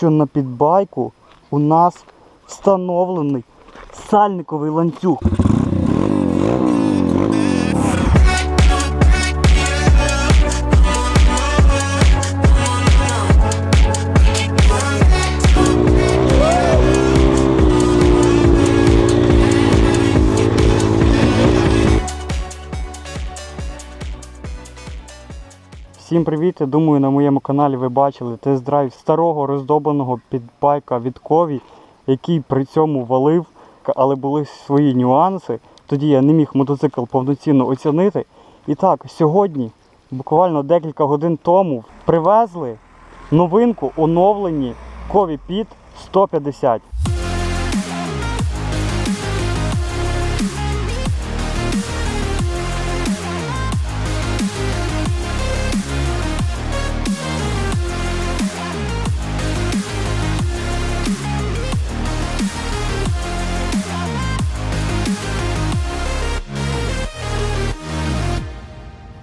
що на підбайку у нас встановлений сальниковий ланцюг. Всім привіт! Я думаю, на моєму каналі ви бачили тест-драйв старого роздобаного підбайка від Кові, який при цьому валив, але були свої нюанси. Тоді я не міг мотоцикл повноцінно оцінити. І так, сьогодні, буквально декілька годин тому, привезли новинку оновлені Кові Pit 150.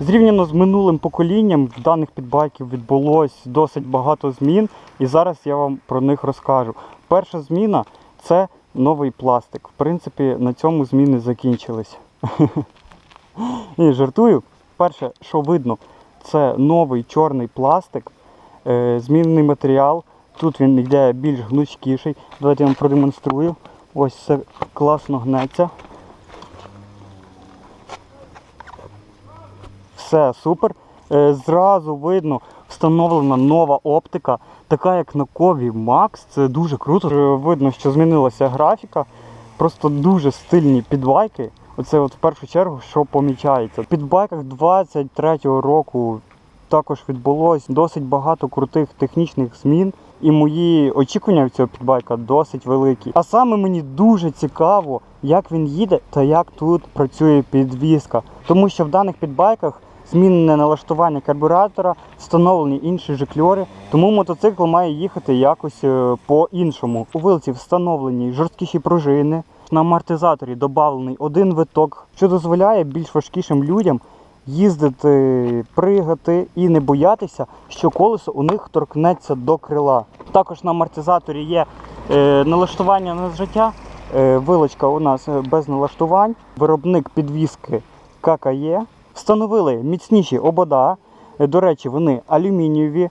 Зрівняно з минулим поколінням в даних підбайків відбулось досить багато змін, і зараз я вам про них розкажу. Перша зміна це новий пластик. В принципі, на цьому зміни закінчились. Ні, жартую. Перше, що видно, це новий чорний пластик, е, змінений матеріал. Тут він йде більш гнучкіший. Давайте я вам продемонструю. Ось все класно гнеться. Все супер. Е, Зразу видно встановлена нова оптика, така як на Кові Max. Це дуже круто. Е, Видно, що змінилася графіка. Просто дуже стильні підбайки. Оце от в першу чергу, що помічається. В підбайках 23-го року також відбулось досить багато крутих технічних змін. І мої очікування в цього підбайка досить великі. А саме мені дуже цікаво, як він їде та як тут працює підвізка. Тому що в даних підбайках змінене налаштування карбюратора, встановлені інші жикльори, тому мотоцикл має їхати якось е, по-іншому. У вилці встановлені жорсткіші пружини. На амортизаторі додавлений один виток, що дозволяє більш важкішим людям їздити, пригати і не боятися, що колесо у них торкнеться до крила. Також на амортизаторі є е, налаштування на зжиття. Е, вилочка у нас е, без налаштувань. Виробник підвіски ККЄ. Встановили міцніші обода. Е, До речі, вони алюмінієві.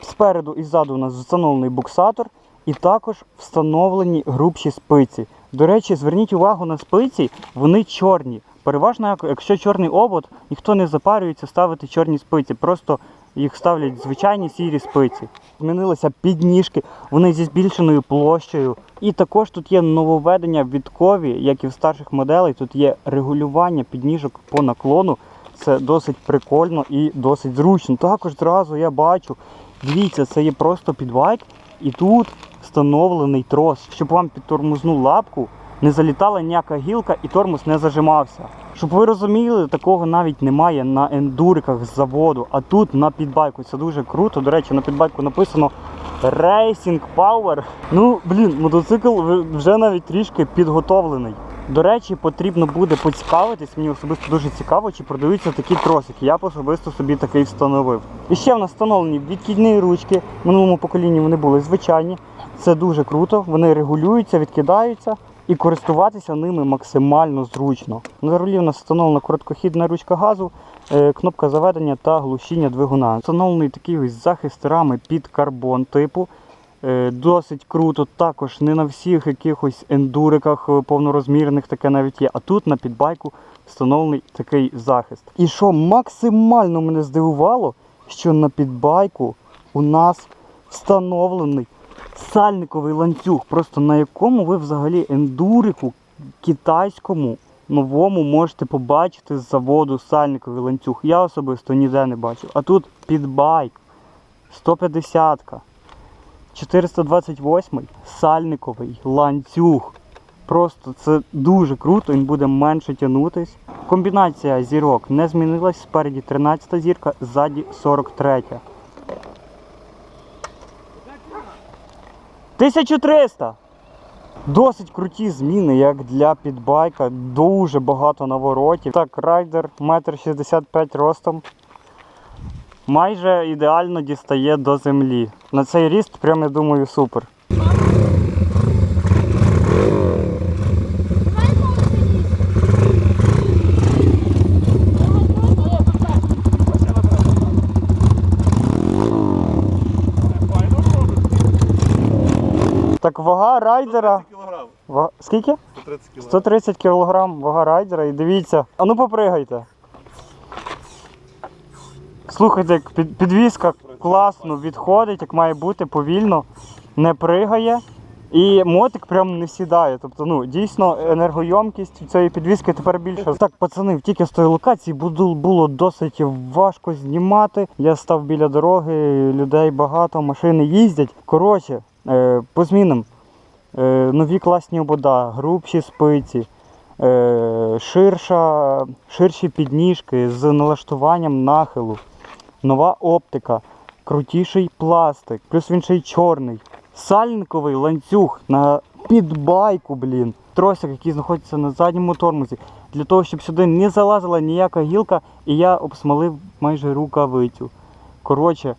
Спереду і ззаду у нас встановлений буксатор. І також встановлені грубші спиці. До речі, зверніть увагу на спиці, вони чорні. Переважно, якщо чорний обод, ніхто не запарюється ставити чорні спиці. Просто їх ставлять звичайні сірі спиці. Змінилися підніжки, вони зі збільшеною площею. І також тут є нововведення від кові, як і в старших моделей. Тут є регулювання підніжок по наклону. Це досить прикольно і досить зручно. Також зразу я бачу, дивіться, це є просто підвайк, і тут встановлений трос, щоб вам під тормозну лапку не залітала ніяка гілка і тормоз не зажимався. Щоб ви розуміли, такого навіть немає на ендуриках з заводу, а тут на підбайку. Це дуже круто. До речі, на підбайку написано Racing Power. Ну, блін, мотоцикл вже навіть трішки підготовлений. До речі, потрібно буде поцікавитись, мені особисто дуже цікаво, чи продаються такі тросики. Я особисто собі такий встановив. І ще в нас встановлені відкидні ручки. В минулому поколінні вони були звичайні. Це дуже круто. Вони регулюються, відкидаються і користуватися ними максимально зручно. На рулі у нас встановлена короткохідна ручка газу, е, кнопка заведення та глушіння двигуна. Встановлений такий ось захист рами під карбон типу. Е, Досить круто, також не на всіх якихось ендуриках е, повнорозмірних таке навіть є. А тут на підбайку встановлений такий захист. І що максимально мене здивувало, що на підбайку у нас встановлений сальниковий ланцюг, просто на якому ви взагалі ендурику китайському новому можете побачити з заводу сальниковий ланцюг. Я особисто ніде не бачив. А тут підбайк 150-ка. 428 сальниковий ланцюг. Просто це дуже круто, він буде менше тягнутись. Комбінація зірок не змінилась. Спереді 13 зірка, ззаді 43. 1300! Досить круті зміни, як для підбайка. Дуже багато наворотів. Так, райдер 1,65 м ростом. Майже ідеально дістає до землі. На цей ріст, прям я думаю, супер. Так вага райдера. кілограм. Ва... Скільки? 130 кілограм. 130 кг вага райдера і дивіться. А ну попригайте. Слухайте, як під, підвізка класно відходить, як має бути, повільно, не пригає. І мотик прям не сідає. Тобто, ну, дійсно, енергойомкість цієї підвіски тепер більша. Так, пацани, тільки з тої локації було, було досить важко знімати. Я став біля дороги, людей багато, машини їздять. Коротше, е, по змінам. Е, нові класні обода, грубші спиці, е, ширша, ширші підніжки з налаштуванням нахилу, нова оптика, крутіший пластик, плюс він ще й чорний. Сальниковий ланцюг на підбайку, блін. Тросик, який знаходиться на задньому тормозі, для того, щоб сюди не залазила ніяка гілка, і я обсмалив майже рукавицю. Коротше,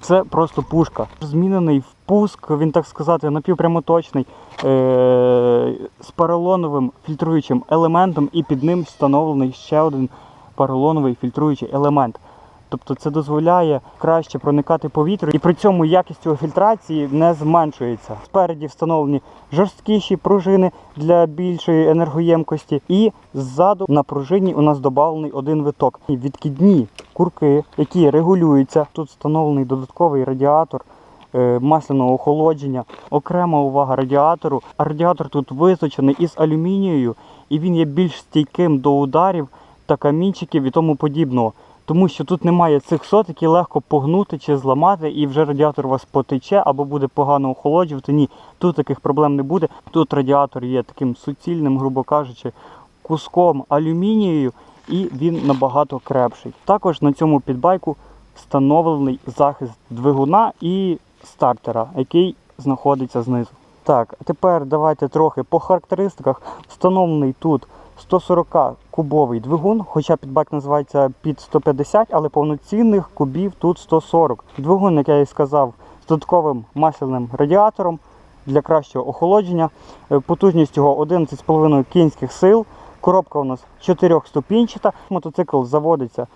це просто пушка. Змінений впуск, він так сказати, напівпрямоточний, е- з поролоновим фільтруючим елементом, і під ним встановлений ще один поролоновий фільтруючий елемент. Тобто це дозволяє краще проникати повітрю, і при цьому якість його фільтрації не зменшується. Спереді встановлені жорсткіші пружини для більшої енергоємкості, і ззаду на пружині у нас додавлений один виток. Відкидні курки, які регулюються. Тут встановлений додатковий радіатор. е, Масляного охолодження, окрема увага радіатору. Радіатор тут визначений із алюмінією, і він є більш стійким до ударів та камінчиків і тому подібного. Тому що тут немає цих сот, які легко погнути чи зламати, і вже радіатор вас потече або буде погано охолоджувати. Ні, тут таких проблем не буде. Тут радіатор є таким суцільним, грубо кажучи, куском алюмінію, і він набагато крепший. Також на цьому підбайку встановлений захист двигуна і стартера, який знаходиться знизу. Так, тепер давайте трохи по характеристиках. Встановлений тут 140 кубовий двигун, хоча підбак називається під 150, але повноцінних кубів тут 140. Двигун, як я і сказав, з додатковим масляним радіатором для кращого охолодження. Е, Потужність його 11,5 кінських сил. Коробка у нас 4-ступінчата. Мотоцикл заводиться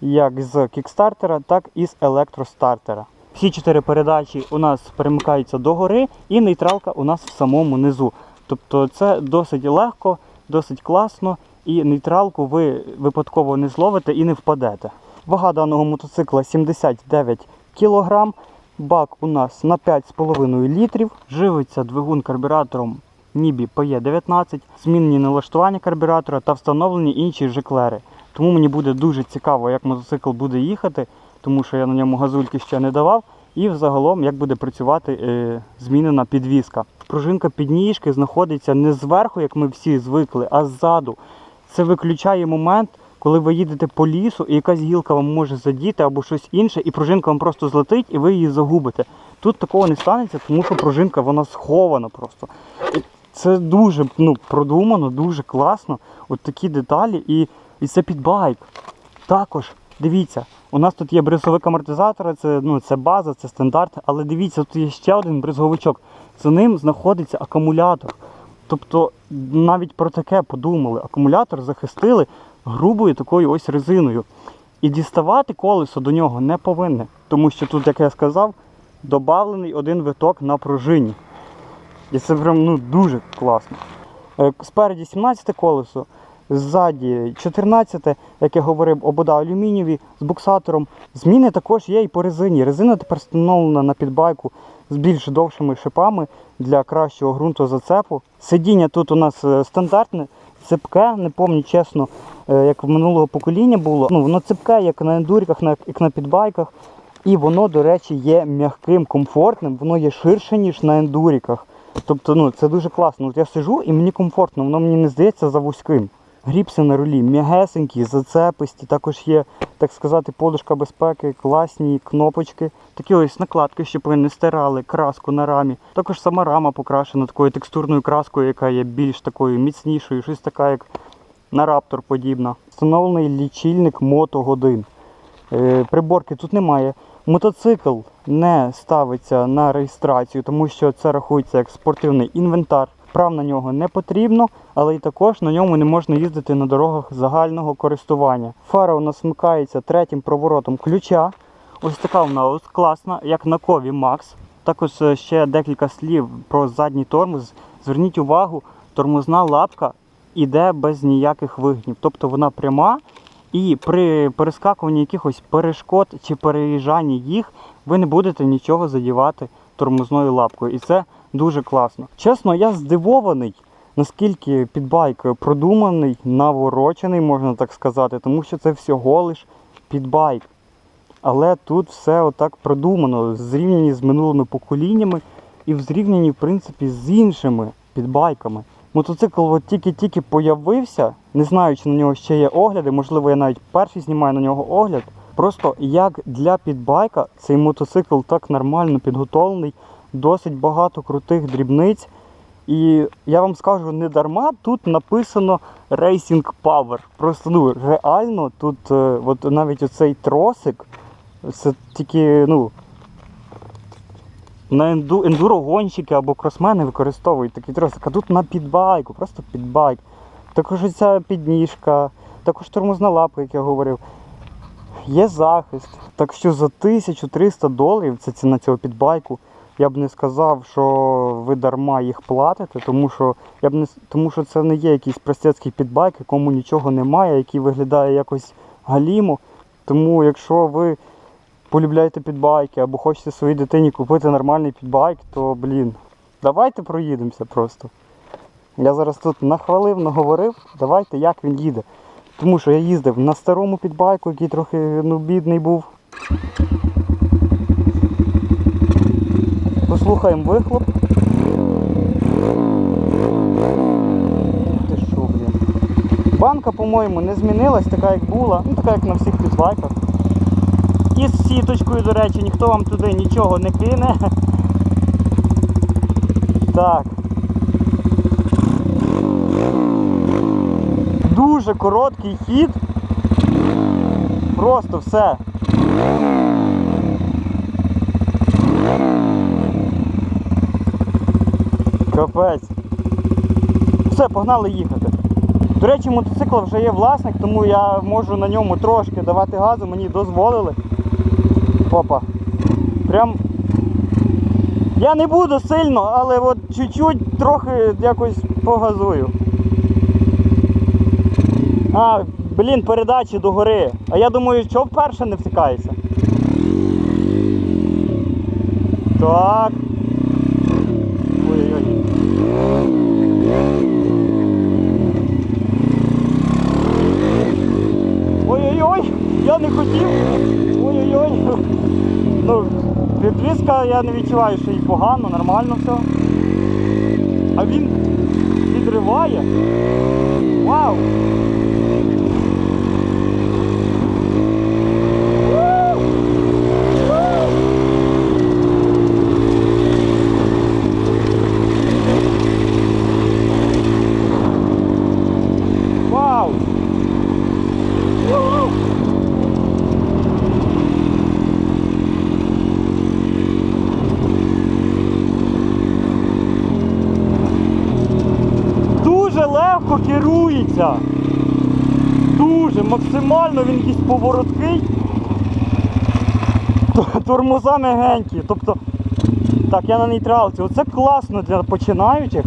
як з кікстартера, так і з електростартера. Всі чотири передачі у нас перемикаються догори, і нейтралка у нас в самому низу. Тобто це досить легко, досить класно, і нейтралку ви випадково не зловите і не впадете. Вага даного мотоцикла 79 кг. Бак у нас на 5,5 літрів. Живиться двигун карбюратором Нібі PE19, змінені налаштування карбюратора та встановлені інші жиклери. Тому мені буде дуже цікаво, як мотоцикл буде їхати, тому що я на ньому газульки ще не давав. І взагалом, як буде працювати е, змінена підвіска. Пружинка підніжки знаходиться не зверху, як ми всі звикли, а ззаду. Це виключає момент, коли ви їдете по лісу, і якась гілка вам може задіти або щось інше, і пружинка вам просто злетить, і ви її загубите. Тут такого не станеться, тому що пружинка вона схована просто. Це дуже ну, продумано, дуже класно. От такі деталі, і, і це підбайк. Також дивіться, у нас тут є бризовик амортизатора, це, ну, це база, це стандарт, але дивіться, тут є ще один бризговичок. За ним знаходиться акумулятор. Тобто навіть про таке подумали. Акумулятор захистили грубою такою ось резиною. І діставати колесо до нього не повинне, тому що тут, як я сказав, додавлений один виток на пружині. І це прям ну, дуже класно. Е, Спереді 17 колесо, ззаді 14, як я говорив, обода алюмінієві з буксатором. Зміни також є і по резині. Резина тепер встановлена на підбайку з більш довшими шипами для кращого ґрунтозацепу. Сидіння тут у нас е, стандартне, цепке, не пам'ятаю чесно, е, як в минулого покоління було. Ну, воно цепке, як на ендуріках, як на підбайках. І воно, до речі, є м'яким, комфортним, воно є ширше, ніж на ендуріках. Тобто, ну, це дуже класно. От я сижу і мені комфортно, воно мені не здається за вузьким. Гріпси на рулі м'ягесенькі, зацеписті, також є, так сказати, подушка безпеки, класні кнопочки. Такі ось накладки, щоб ви не стирали, краску на рамі. Також сама рама покрашена такою текстурною краскою, яка є більш такою міцнішою, щось така, як на раптор подібна. Встановлений лічильник мотогодин. Е, Приборки тут немає. Мотоцикл не ставиться на реєстрацію, тому що це рахується як спортивний інвентар. Прав на нього не потрібно, але і також на ньому не можна їздити на дорогах загального користування. Фара у нас вмикається третім проворотом ключа. Ось така вона ось класна, як на Кові Макс. Також е, ще декілька слів про задній тормоз. Зверніть увагу, тормозна лапка іде без ніяких вигнів. Тобто вона пряма і при перескакуванні якихось перешкод чи переїжджанні їх ви не будете нічого задівати тормозною лапкою. І це дуже класно. Чесно, я здивований, наскільки підбайк продуманий, наворочений, можна так сказати, тому що це всього лиш підбайк. Але тут все отак продумано, зрівняні з минулими поколіннями і зрівняні, в принципі, з іншими підбайками. Мотоцикл от тільки-тільки появився, не знаю, чи на нього ще є огляди, можливо, я навіть перший знімаю на нього огляд. Просто як для підбайка цей мотоцикл так нормально підготовлений, досить багато крутих дрібниць. І я вам скажу, не дарма тут написано Racing Power. Просто ну реально тут е, от навіть оцей тросик, це тільки ну, на енду, ендурогонщики або кросмени використовують такий тросик, а тут на підбайку, просто підбайк. Також ця підніжка, також тормозна лапка, як я говорив. Є захист. Так що за 1300 доларів це ціна цього підбайку. Я б не сказав, що ви дарма їх платите, тому що я б не тому що це не є якийсь простецький підбайк, якому нічого немає, який виглядає якось галімо. Тому якщо ви полюбляєте підбайки або хочете своїй дитині купити нормальний підбайк, то блін, давайте проїдемося просто. Я зараз тут нахвалив, наговорив, давайте як він їде. Тому що я їздив на старому підбайку, який трохи ну, бідний був. Послухаємо вихлоп. Ти що, блін. Банка, по-моєму, не змінилась, така як була, ну така як на всіх підбайках. І з сіточкою, до речі, ніхто вам туди нічого не кине. Так. Дуже короткий хід. Просто все. Капець. Все, погнали їхати. До речі, мотоцикл вже є власник, тому я можу на ньому трошки давати газу, мені дозволили. Опа. Прям. Я не буду сильно, але от чуть-чуть трохи якось погазую. А, блін, передачі до гори. А я думаю, що вперше не втикається. Так. Ой-ой-ой. Ой-ой-ой, я не хотів. Ой-ой-ой. Ну, підвізка я не відчуваю, що їй погано, нормально все. А він відриває. Вау! Вау! Дуже легко керується. Дуже, максимально він якийсь повороткий. Тормоза мягенькі. Тобто, так, я на нейтралці. Оце класно для починаючих.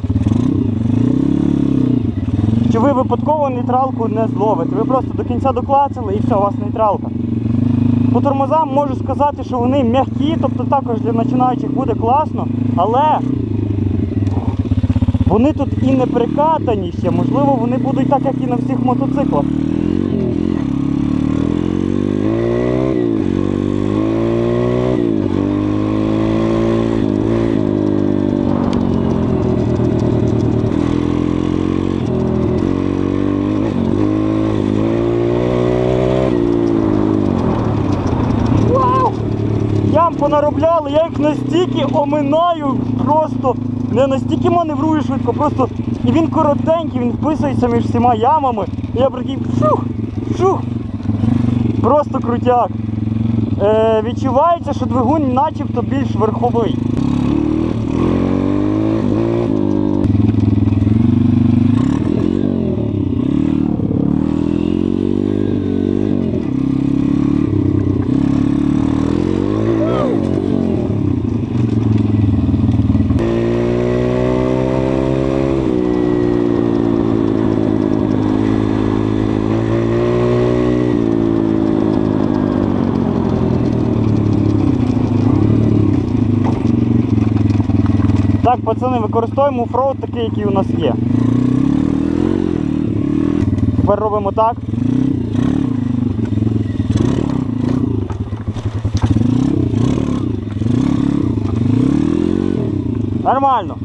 Чи ви випадково нейтралку не зловите? Ви просто до кінця доклацали і все, у вас нейтралка. По тормозам можу сказати, що вони м'які, тобто також для починаючих буде класно, але вони тут і не прикатані ще, можливо, вони будуть так, як і на всіх мотоциклах. Понаробляли, я їх настільки оминаю, просто не настільки маневрує швидко, просто і він коротенький, він вписується між всіма ямами. І я прикинь, шух, шух. Просто крутяк. е, відчувається, що двигун начебто більш верховий. Так, пацани, використовуємо оффроуд такий, який у нас є. Тепер робимо так. Нормально.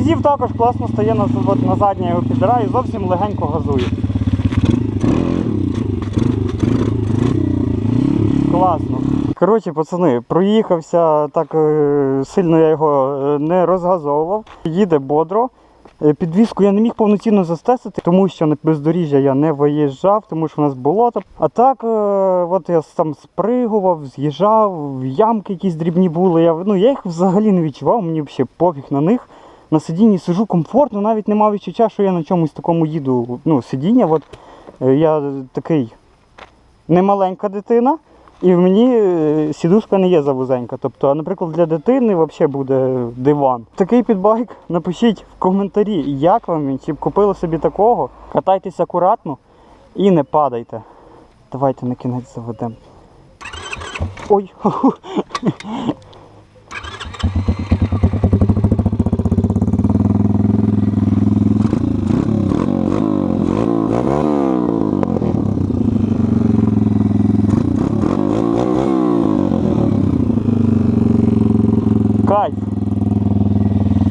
Низів також класно стає на, от на заднє його підбираю, зовсім легенько газую. Класно. Коротше, пацани, проїхався так е, сильно я його е, не розгазовував. Їде бодро. Е, Підвізку я не міг повноцінно застесити, тому що на бездоріжжя я не виїжджав, тому що у нас болото. А так, от я там спригував, з'їжджав, ямки якісь дрібні були. Я, ну, я їх взагалі не відчував, мені взагалі пофіг на них. На сидінні сижу комфортно, навіть не мав відчуття, що я на чомусь такому їду. Ну, сидіння, от е, я такий немаленька дитина. І в мені е, сідушка не є завузенька. Тобто, наприклад, для дитини взагалі буде диван. Такий підбайк напишіть в коментарі, як вам він, чи б купили собі такого. Катайтесь акуратно і не падайте. Давайте на кінець заведемо. Ой,